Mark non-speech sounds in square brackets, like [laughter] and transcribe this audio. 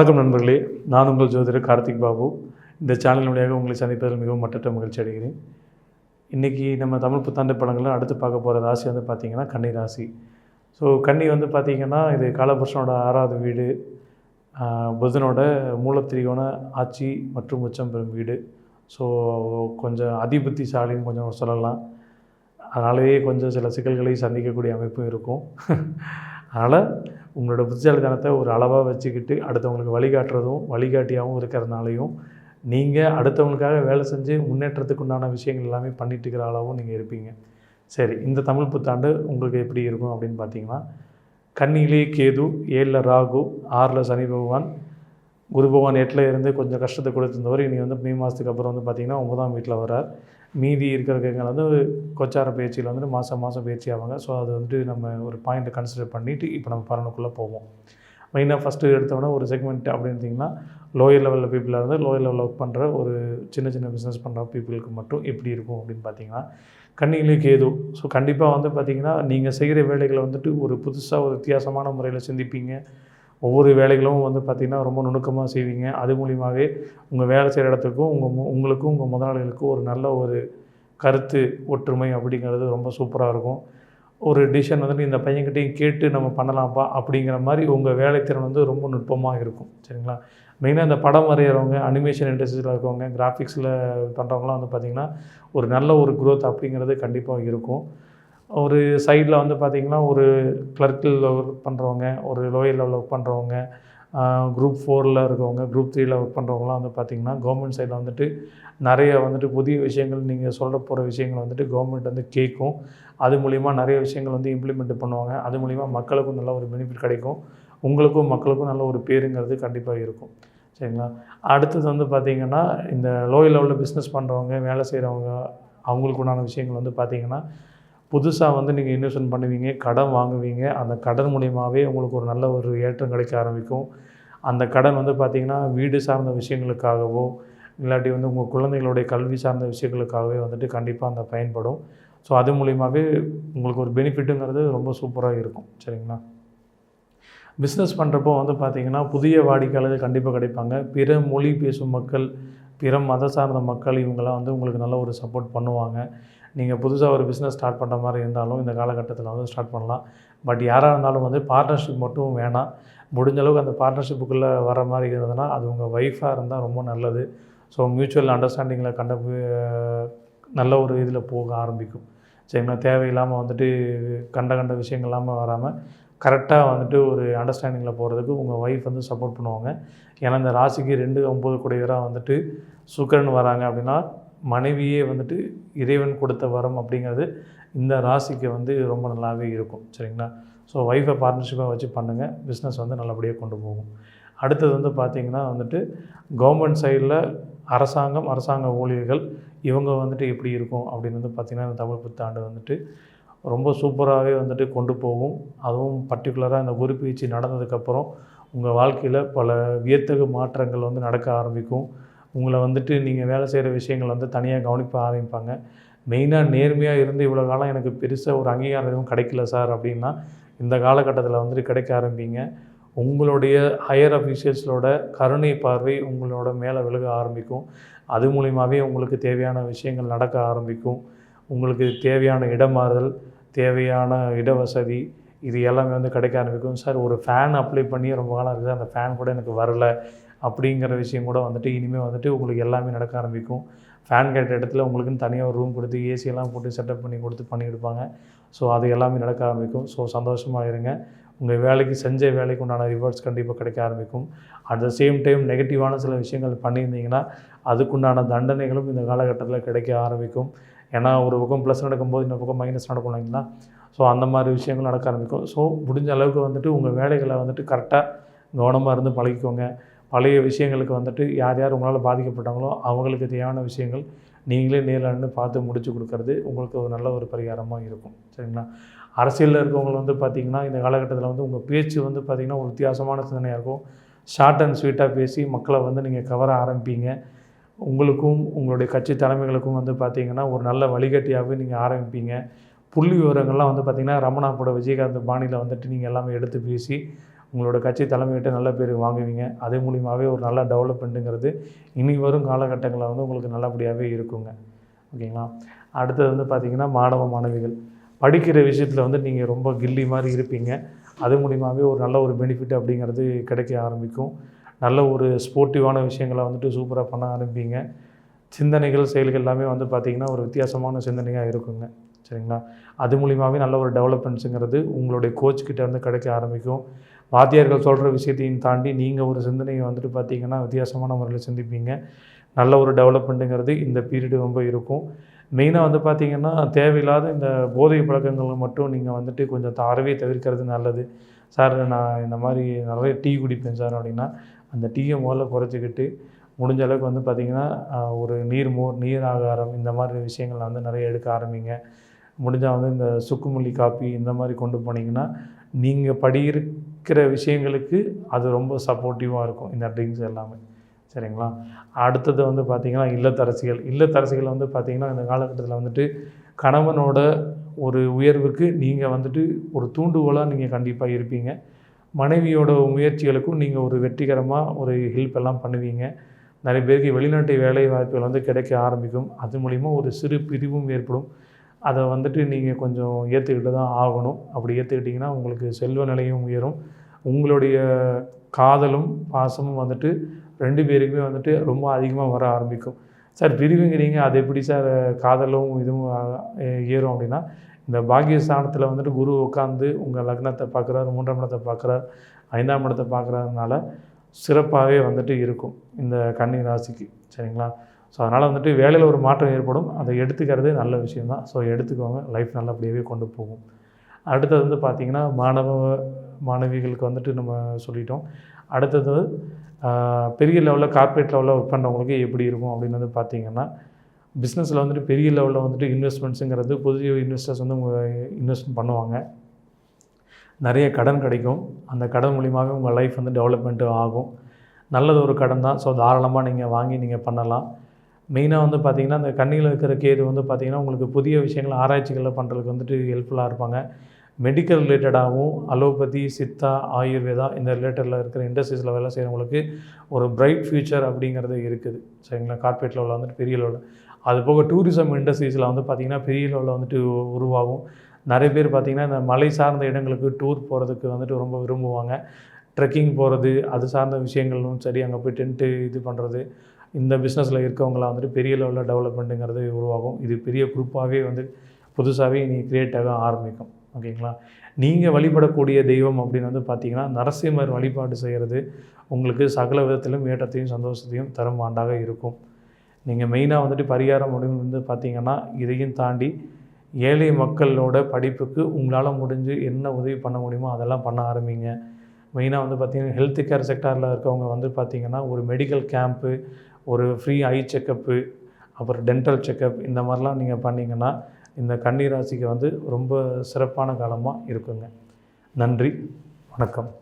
வணக்கம் நண்பர்களே. நான் உங்கள் ஜோதிடர் கார்த்திக் பாபு. இந்த சேனல் வழியாக உங்களை சந்திப்பதில் மிகவும் மட்டற்ற மகிழ்ச்சி அடைகிறேன். இன்றைக்கி நம்ம தமிழ் புத்தாண்டு படங்களில் அடுத்து பார்க்க போகிற ராசி வந்து பார்த்திங்கன்னா கன்னி ராசி. ஸோ கன்னி வந்து பார்த்திங்கன்னா இது காலபுருஷனோட ஆறாவது வீடு. புதனோட மூலத்திரிகோண ஆட்சி மற்றும் உச்சம் பெறும் வீடு. ஸோ கொஞ்சம் அதிபுத்திசாலின்னு கொஞ்சம் சொல்லலாம். அதனாலேயே கொஞ்சம் சில சிக்கல்களை சந்திக்கக்கூடிய அமைப்பும் இருக்கும். [laughs] அதனால் உங்களோட புத்திசாலித்தனத்தை ஒரு அளவாக வச்சுக்கிட்டு அடுத்தவங்களுக்கு வழிகாட்டுறதும் வழிகாட்டியாகவும் இருக்கிறதுனாலையும் நீங்கள் அடுத்தவங்களுக்காக வேலை செஞ்சு முன்னேற்றத்துக்கு உண்டான விஷயங்கள் எல்லாமே பண்ணிட்டு இருக்கிற அளவும் நீங்கள் இருப்பீங்க. சரி இந்த தமிழ் புத்தாண்டு உங்களுக்கு எப்படி இருக்கும் அப்படின்னு பார்த்தீங்கன்னா கண்ணிலே கேது ஏழில் ராகு ஆறில் சனி பகவான் குரு பகவான் எட்டில் இருந்து கொஞ்சம் கஷ்டத்தை கொடுத்துருந்தவர். இனி வந்து மே மாதத்துக்கு அப்புறம் வந்து பார்த்திங்கன்னா ஒன்பதாம் வீட்டில் வரார் மீதி இருக்கிறவங்க வந்து கொச்சார பயிற்சியில் வந்துட்டு மாதம் மாதம் பயிற்சி ஆவாங்க ஸோ அது வந்துட்டு நம்ம ஒரு பாயிண்ட்டை கன்சிடர் பண்ணிவிட்டு இப்போ நம்ம பலனுக்குள்ளே போவோம். மெயினாக ஃபஸ்ட்டு எடுத்தோம்னா ஒரு செக்மெண்ட் அப்படின்னுட்டிங்கன்னா லோயர் லெவலில் பீப்புளாக இருந்து லோயர் லெவலில் ஒர்க் பண்ணுற ஒரு சின்ன சின்ன பிஸ்னஸ் பண்ணுற பீப்புளுக்கு மட்டும் எப்படி இருக்கும் அப்படின்னு பார்த்தீங்கன்னா கண்ணிலே கேது. ஸோ கண்டிப்பாக வந்து பார்த்திங்கன்னா நீங்கள் செய்கிற வேலைகளை வந்துட்டு ஒரு புதுசாக ஒரு வித்தியாசமான முறையில் சிந்திப்பீங்க. ஒவ்வொரு வேலைகளும் வந்து பார்த்திங்கன்னா ரொம்ப நுணுக்கமாக செய்வீங்க. அது மூலியமாகவே உங்கள் வேலை செய்கிற இடத்துக்கும் உங்கள் மு- உங்களுக்கும் உங்கள் முதலாளிகளுக்கும் ஒரு நல்ல ஒரு கருத்து ஒற்றுமை அப்படிங்கிறது ரொம்ப சூப்பராக இருக்கும். ஒரு டிசிஷன் வந்துட்டு இந்த பையன்கிட்டையும் கேட்டு நம்ம பண்ணலாம்ப்பா அப்படிங்கிற மாதிரி உங்கள் வேலைத்திறன் வந்து ரொம்ப நுட்பமாக இருக்கும். சரிங்களா? மெயினாக இந்த படம் வரைகிறவங்க அனிமேஷன் இண்டஸ்ட்ரியில் இருக்கவங்க கிராஃபிக்ஸில் பண்ணுறவங்களாம் வந்து பார்த்திங்கன்னா ஒரு நல்ல ஒரு க்ரோத் அப்படிங்கிறது கண்டிப்பாக இருக்கும். ஒரு சைடில் வந்து பார்த்திங்கன்னா ஒரு கிளர்க்கில் ஒர்க் பண்ணுறவங்க ஒரு லோயர் லெவலில் ஒர்க் பண்ணுறவங்க குரூப் ஃபோரில் இருக்கவங்க குரூப் த்ரீயில் ஒர்க் பண்ணுறவங்களாம் வந்து பார்த்திங்கன்னா கவர்மெண்ட் சைடில் வந்துட்டு நிறைய வந்துட்டு புதிய விஷயங்கள் நீங்கள் சொல்ல போகிற விஷயங்கள் வந்துட்டு கவர்மெண்ட் வந்து கேட்கும் அது மூலிமா நிறைய விஷயங்கள் வந்து இம்ப்ளிமெண்ட் பண்ணுவாங்க. அது மூலிமா மக்களுக்கும் நல்ல ஒரு பெனிஃபிட் கிடைக்கும். உங்களுக்கும் மக்களுக்கும் நல்ல ஒரு பேருங்கிறது கண்டிப்பாக இருக்கும். சரிங்களா? அடுத்தது வந்து பார்த்திங்கன்னா இந்த லோயர் லெவலில் பிஸ்னஸ் பண்ணுறவங்க வேலை செய்கிறவங்க அவங்களுக்கு உண்டான விஷயங்கள் வந்து பார்த்திங்கன்னா புதுசாக வந்து நீங்கள் இன்வெஸ்ட்மெண்ட் பண்ணுவீங்க கடன் வாங்குவீங்க அந்த கடன் மூலியமாகவே உங்களுக்கு ஒரு நல்ல ஒரு ஏற்றம் கிடைக்க ஆரம்பிக்கும். அந்த கடன் வந்து பார்த்திங்கன்னா வீடு சார்ந்த விஷயங்களுக்காகவோ இல்லாட்டி வந்து உங்கள் குழந்தைகளுடைய கல்வி சார்ந்த விஷயங்களுக்காகவே வந்துட்டு கண்டிப்பாக அந்த பயன்படும். ஸோ அது மூலியமாகவே உங்களுக்கு ஒரு பெனிஃபிட்டுங்கிறது ரொம்ப சூப்பராக இருக்கும். சரிங்களா? பிஸ்னஸ் பண்ணுறப்போ வந்து பார்த்திங்கன்னா புதிய வாடிக்கையாளர்கள் கண்டிப்பாக கிடைப்பாங்க. பிற மொழி பேசும் மக்கள் பிற மத சார்ந்த மக்கள் இவங்கெல்லாம் வந்து உங்களுக்கு நல்ல ஒரு சப்போர்ட் பண்ணுவாங்க. நீங்கள் புதுசாக ஒரு பிஸ்னஸ் ஸ்டார்ட் பண்ணுற மாதிரி இருந்தாலும் இந்த காலகட்டத்தில் வந்து ஸ்டார்ட் பண்ணலாம். பட் யாராக இருந்தாலும் வந்து பார்ட்னர்ஷிப் மட்டும் வேணாம். முடிஞ்ச அளவுக்கு அந்த பார்ட்னர்ஷிப்புக்குள்ளே வர மாதிரி இருந்ததுன்னா அது உங்கள் ஒய்ஃபாக இருந்தால் ரொம்ப நல்லது. ஸோ மியூச்சுவல் அண்டர்ஸ்டாண்டிங்கில் கண்ட நல்ல ஒரு இதில் போக ஆரம்பிக்கும். சரிங்களா தேவையில்லாமல் வந்துட்டு கண்ட கண்ட விஷயங்கள் இல்லாமல் வராமல் கரெக்டாக வந்துட்டு ஒரு அண்டர்ஸ்டாண்டிங்கில் போகிறதுக்கு உங்கள் ஒய்ஃப் வந்து சப்போர்ட் பண்ணுவாங்க. ஏன்னா இந்த ராசிக்கு ரெண்டு ஒம்பது குடையராக வந்துட்டு சுக்கரன் வராங்க அப்படின்னா மனைவியே வந்துட்டு இறைவன் கொடுத்த வரம் அப்படிங்கிறது இந்த ராசிக்கு வந்து ரொம்ப நல்லாவே இருக்கும் சரிங்களா? ஸோ ஒய்ஃபை பார்ட்னர்ஷிப்பாக வச்சு பண்ணுங்கள் பிஸ்னஸ் வந்து நல்லபடியாக கொண்டு போகும். அடுத்தது வந்து பார்த்திங்கன்னா வந்துட்டு கவர்மெண்ட் சைடில் அரசாங்கம் அரசாங்க ஊழியர்கள் இவங்க வந்துட்டு எப்படி இருக்கும் அப்படின்னு வந்து பார்த்திங்கன்னா இந்த தமிழ் புத்தாண்டு வந்துட்டு ரொம்ப சூப்பராகவே வந்துட்டு கொண்டு போகும். அதுவும் பர்டிகுலராக இந்த குரு பயிற்சி நடந்ததுக்கப்புறம் உங்கள் வாழ்க்கையில் பல வியத்தகு மாற்றங்கள் வந்து நடக்க ஆரம்பிக்கும். உங்களை வந்துட்டு நீங்கள் வேலை செய்கிற விஷயங்கள் வந்து தனியாக கவனிக்க ஆரம்பிப்பாங்க. மெயினாக நேர்மையாக இருந்து இவ்வளோ காலம் எனக்கு பெருசாக ஒரு அங்கீகாரம் எதுவும் கிடைக்கல சார் அப்படின்னா இந்த காலகட்டத்தில் வந்துட்டு கிடைக்க ஆரம்பிங்க. உங்களுடைய ஹையர் அஃபீஷியல்ஸோட கருணை பார்வை உங்களோட மேலே விலக ஆரம்பிக்கும். அது மூலிமாவே உங்களுக்கு தேவையான விஷயங்கள் நடக்க ஆரம்பிக்கும். உங்களுக்கு தேவையான இடமாறுதல் தேவையான இடவசதி இது எல்லாமே வந்து கிடைக்க ஆரம்பிக்கும். சார் ஒரு ஃபேன் அப்ளை பண்ணி ரொம்ப காலம் இருக்குது. அந்த ஃபேன் கூட எனக்கு வரல. அப்படிங்கிற விஷயம் கூட வந்துட்டு இனிமேல் வந்துட்டு உங்களுக்கு எல்லாமே நடக்க ஆரம்பிக்கும். ஃபேன் கேட்ட இடத்துல உங்களுக்குன்னு தனியாக ஒரு ரூம் கொடுத்து ஏசியெல்லாம் போட்டு செட்டப் பண்ணி கொடுத்து பண்ணி கொடுப்பாங்க ஸோ அது எல்லாமே நடக்க ஆரம்பிக்கும். ஸோ சந்தோஷமாக இருங்க. உங்கள் வேலைக்கு செஞ்ச வேலைக்கு உண்டான ரிவார்ட்ஸ் கண்டிப்பாக கிடைக்க ஆரம்பிக்கும். அட் த சேம் டைம் நெகட்டிவான சில விஷயங்கள் பண்ணியிருந்தீங்கன்னா அதுக்குண்டான தண்டனைகளும் இந்த காலகட்டத்தில் கிடைக்க ஆரம்பிக்கும். ஏன்னா ஒரு பக்கம் ப்ளஸ் நடக்கும்போது இந்த பக்கம் மைனஸ் நடக்கும் இல்லைங்களா? ஸோ அந்த மாதிரி விஷயங்கள் நடக்க ஆரம்பிக்கும். ஸோ முடிஞ்ச அளவுக்கு வந்துட்டு உங்கள் வேலைகளை வந்துட்டு கரெக்டாக கவனமாக இருந்து பழகிக்கோங்க. பழைய விஷயங்களுக்கு வந்துட்டு யார் யார் உங்களால் பாதிக்கப்பட்டாங்களோ அவங்களுக்கு தேவையான விஷயங்கள் நீங்களே நேரில் நின்று பார்த்து முடிச்சு கொடுக்கறது உங்களுக்கு ஒரு நல்ல ஒரு பரிகாரமாக இருக்கும். சரிங்களா? அரசியலில் இருக்கவங்க வந்து பார்த்திங்கன்னா இந்த காலகட்டத்தில் வந்து உங்கள் பேச்சு வந்து பார்த்திங்கன்னா ஒரு வித்தியாசமான சிந்தனையாக இருக்கும். ஷார்ட் அண்ட் ஸ்வீட்டாக பேசி மக்களை வந்து நீங்கள் கவர ஆரம்பிப்பீங்க. உங்களுக்கும் உங்களுடைய கட்சி தலைமைகளுக்கும் வந்து பார்த்திங்கன்னா ஒரு நல்ல வழிகட்டியாகவே நீங்கள் ஆரம்பிப்பீங்க. புள்ளி விவரங்கள்லாம் வந்து பார்த்திங்கன்னா ரமணா கூட விஜயகாந்த் பாணியில் வந்துட்டு நீங்கள் எல்லாமே எடுத்து பேசி உங்களோட கட்சி தலைமையிட்ட நல்ல பேர் வாங்குவீங்க. அது மூலியமாகவே ஒரு நல்ல டெவலப்மெண்ட்டுங்கிறது இனி வரும் காலகட்டங்களில் வந்து உங்களுக்கு நல்லபடியாகவே இருக்குங்க. ஓகேங்களா? அடுத்தது வந்து பார்த்திங்கன்னா மாணவ மாணவிகள். படிக்கிற விஷயத்தில் வந்து நீங்கள் ரொம்ப கில்லி மாதிரி இருப்பீங்க. அது மூலியமாகவே ஒரு நல்ல ஒரு பெனிஃபிட் அப்படிங்கிறது கிடைக்க ஆரம்பிக்கும். நல்ல ஒரு ஸ்போர்ட்டிவான விஷயங்களை வந்துட்டு சூப்பராக பண்ண ஆரம்பிப்பீங்க சிந்தனைகள் செயல்கள் எல்லாமே வந்து பார்த்திங்கன்னா ஒரு வித்தியாசமான சிந்தனையாக இருக்குங்க. சரிங்களா? அது மூலியமாகவே நல்ல ஒரு டெவலப்மெண்ட்ஸுங்கிறது உங்களுடைய கோச் கிட்டே வந்து கிடைக்க ஆரம்பிக்கும். வாத்தியார்கள் சொல்கிற விஷயத்தையும் தாண்டி நீங்கள் ஒரு சிந்தனையை வந்துட்டு பார்த்தீங்கன்னா வித்தியாசமான முறையில் சிந்திப்பீங்க. நல்ல ஒரு டெவலப்மெண்ட்டுங்கிறது இந்த பீரியடு ரொம்ப இருக்கும். மெயினாக வந்து பார்த்திங்கன்னா தேவையில்லாத இந்த போதை பழக்கங்கள் மட்டும் நீங்கள் வந்துட்டு கொஞ்சம் தாரவே தவிர்க்கிறது நல்லது. சார் நான் இந்த மாதிரி நிறைய டீ குடிப்பேன் சார் அப்படின்னா அந்த டீயை முதல்ல குறைச்சிக்கிட்டு முடிஞ்ச அளவுக்கு வந்து பார்த்திங்கன்னா ஒரு நீர் மோர் நீர் ஆகாரம் இந்த மாதிரி விஷயங்கள் வந்து நிறைய எடுக்க ஆரம்பிங்க. முடிஞ்சால் வந்து இந்த சுக்குமல்லி காப்பி இந்த மாதிரி கொண்டு போனீங்கன்னா நீங்கள் இருக்கிற விஷயங்களுக்கு அது ரொம்ப சப்போர்ட்டிவாக இருக்கும். இந்த ட்ரிங்க்ஸ் எல்லாமே. சரிங்களா? அடுத்தது வந்து பார்த்திங்கன்னா இல்லத்தரசிகள். இல்லத்தரசிகள் வந்து பார்த்திங்கன்னா இந்த காலகட்டத்தில் வந்துட்டு கணவனோட ஒரு உயர்வுக்கு நீங்கள் வந்துட்டு ஒரு தூண்டுகோலாக நீங்கள் கண்டிப்பாக இருப்பீங்க. மனைவியோட முயற்சிகளுக்கும் நீங்கள் ஒரு வெற்றிகரமாக ஒரு ஹெல்ப் எல்லாம் பண்ணுவீங்க. நிறைய பேருக்கு வெளிநாட்டு வேலை வாய்ப்புகள் வந்து கிடைக்க ஆரம்பிக்கும். அது மூலிமா ஒரு சிறு பிரிவும் ஏற்படும். அதை வந்துட்டு நீங்கள் கொஞ்சம் ஏற்றுக்கிட்டு தான் ஆகணும். அப்படி ஏற்றுக்கிட்டிங்கன்னா உங்களுக்கு செல்வ நிலையும் உயரும். உங்களுடைய காதலும் பாசமும் வந்துட்டு ரெண்டு பேருக்குமே வந்துட்டு ரொம்ப அதிகமாக வர ஆரம்பிக்கும். சார் பிரிவுங்கிறீங்க அது எப்படி சார் காதலும் இதுவும் ஏறும் அப்படின்னா இந்த பாக்கியஸ்தானத்தில் வந்துட்டு குரு உட்காந்து உங்கள் லக்னத்தை பார்க்குறாரு மூன்றாம் இடத்தை பார்க்குறாரு ஐந்தாம் இடத்தை பார்க்குறதுனால சிறப்பாகவே வந்துட்டு இருக்கும் இந்த கன்னி ராசிக்கு. சரிங்களா? ஸோ அதனால் வந்துட்டு வேலையில் ஒரு மாற்றம் ஏற்படும். அதை எடுத்துக்கிறதே நல்ல விஷயம்தான். ஸோ எடுத்துக்கோங்க. லைஃப் நல்லபடியாகவே கொண்டு போகும். அடுத்தது வந்து பார்த்திங்கன்னா மாணவ மாணவிகளுக்கு வந்துட்டு நம்ம சொல்லிட்டோம். அடுத்தது பெரிய லெவலில் கார்ப்பரேட் லெவலில் ஒர்க் பண்ணுறவங்களுக்கு எப்படி இருக்கும் அப்படின்னு வந்து பார்த்திங்கன்னா பிஸ்னஸில் வந்துட்டு பெரிய லெவலில் வந்துட்டு இன்வெஸ்ட்மெண்ட்ஸுங்கிறது புதிய இன்வெஸ்டர்ஸ் வந்து உங்கள் இன்வெஸ்ட் பண்ணுவாங்க. நிறைய கடன் கிடைக்கும். அந்த கடன் மூலியமாகவே உங்கள் லைஃப் வந்து டெவலப்மெண்ட்டு ஆகும். நல்லது ஒரு கடன் தான் ஸோ தாராளமாக நீங்கள் வாங்கி நீங்கள் பண்ணலாம். மெயினாக வந்து பார்த்திங்கன்னா அந்த கண்ணியில் இருக்கிற கேது வந்து பார்த்திங்கன்னா உங்களுக்கு புதிய விஷயங்கள் ஆராய்ச்சிகளை பண்ணுறதுக்கு வந்துட்டு ஹெல்ப்ஃபுல்லாக இருப்பாங்க. மெடிக்கல் ரிலேட்டடாகவும் அலோபதி சித்தா ஆயுர்வேதா இந்த ரிலேட்டடில் இருக்கிற இண்டஸ்ட்ரீஸில் வேலை செய்கிறவங்களுக்கு ஒரு பிரைட் ஃபியூச்சர் அப்படிங்கிறது இருக்குது. சரிங்களா? கார்பரேட் லெவலில் வந்துட்டு பெரிய லெவலில் அது போக டூரிசம் இண்டஸ்ட்ரீஸில் வந்து பார்த்திங்கன்னா பெரிய லெவலில் வந்துட்டு உருவாகும். நிறைய பேர் பார்த்திங்கன்னா இந்த மலை சார்ந்த இடங்களுக்கு டூர் போகிறதுக்கு வந்துட்டு ரொம்ப விரும்புவாங்க. ட்ரெக்கிங் போகிறது அது சார்ந்த விஷயங்களும் சரி அங்கே போய் டென்ட்டு இது பண்ணுறது இந்த பிஸ்னஸில் இருக்கவங்களாம் வந்துட்டு பெரிய லெவலில் டெவலப்மெண்ட்டுங்கிறது உருவாகும். இது பெரிய குரூப்பாகவே வந்து புதுசாகவே நீ கிரியேட் ஆக ஆரம்பிக்கும். ஓகேங்களா? நீங்கள் வழிபடக்கூடிய தெய்வம் அப்படின்னு வந்து பார்த்தீங்கன்னா நரசிம்மர் வழிபாடு செய்கிறது உங்களுக்கு சகல விதத்திலும் ஏற்றத்தையும் சந்தோஷத்தையும் தரும் ஆண்டாக இருக்கும். நீங்கள் மெயினாக வந்துட்டு பரிகாரம் அப்படின்னு வந்து பார்த்தீங்கன்னா இதையும் தாண்டி ஏழை மக்களோட படிப்புக்கு உங்களால் முடிஞ்சு என்ன உதவி பண்ண முடியுமோ அதெல்லாம் பண்ண ஆரம்பிங்க. மெயினாக வந்து பார்த்திங்கன்னா ஹெல்த் கேர் செக்டாரில் இருக்கவங்க வந்து பார்த்திங்கன்னா ஒரு மெடிக்கல் கேம்ப்பு ஒரு ஃப்ரீ ஐ செக்கப்பு அப்புறம் டென்டல் செக்கப் இந்த மாதிரிலாம் நீங்கள் பண்ணிங்கன்னா இந்த கன்னி ராசிக்கு வந்து ரொம்ப சிறப்பான காலமாக இருக்குங்க. நன்றி வணக்கம்.